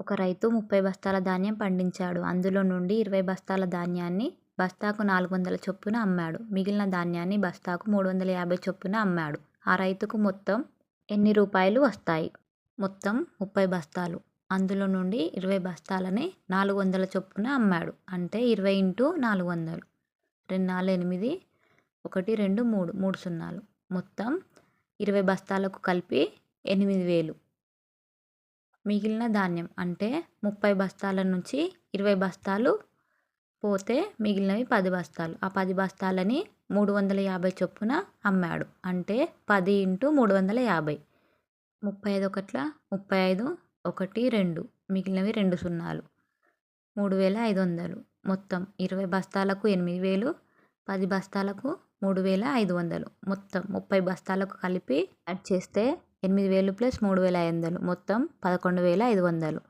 ఒక రైతు ముప్పై బస్తాల ధాన్యం పండించాడు. అందులో నుండి ఇరవై బస్తాల ధాన్యాన్ని బస్తాకు నాలుగు వందల చొప్పున అమ్మాడు. మిగిలిన ధాన్యాన్ని బస్తాకు మూడు వందల యాభై చొప్పున అమ్మాడు. ఆ రైతుకు మొత్తం ఎన్ని రూపాయలు వస్తాయి? మొత్తం ముప్పై బస్తాలు. అందులో నుండి ఇరవై బస్తాలని నాలుగు వందల చొప్పున అమ్మాడు. అంటే ఇరవై ఇంటూ నాలుగు వందలు రెండు నాలుగు ఎనిమిది ఒకటి రెండు మూడు మూడు సున్నాలు. మొత్తం ఇరవై బస్తాలకు కలిపి ఎనిమిది వేలు. మిగిలిన ధాన్యం అంటే ముప్పై బస్తాల నుంచి ఇరవై బస్తాలు పోతే మిగిలినవి పది బస్తాలు. ఆ పది బస్తాలని మూడు వందల యాభై చొప్పున అమ్మాడు. అంటే పది ఇంటూ మూడు వందల యాభై. ముప్పై ఐదు ఒకట్ల ముప్పై ఐదు ఒకటి రెండు. మిగిలినవి రెండు సున్నాలు. మూడు వేల ఐదు వందలు. మొత్తం ఇరవై బస్తాలకు ఎనిమిది వేలు పది బస్తాలకు మూడు వేల ఐదు వందలు. మొత్తం ముప్పై బస్తాలకు కలిపి యాడ్ చేస్తే ఎనిమిది వేలు ప్లస్ మూడు వేల ఐదు వందలు. మొత్తం పదకొండు వేల ఐదు వందలు.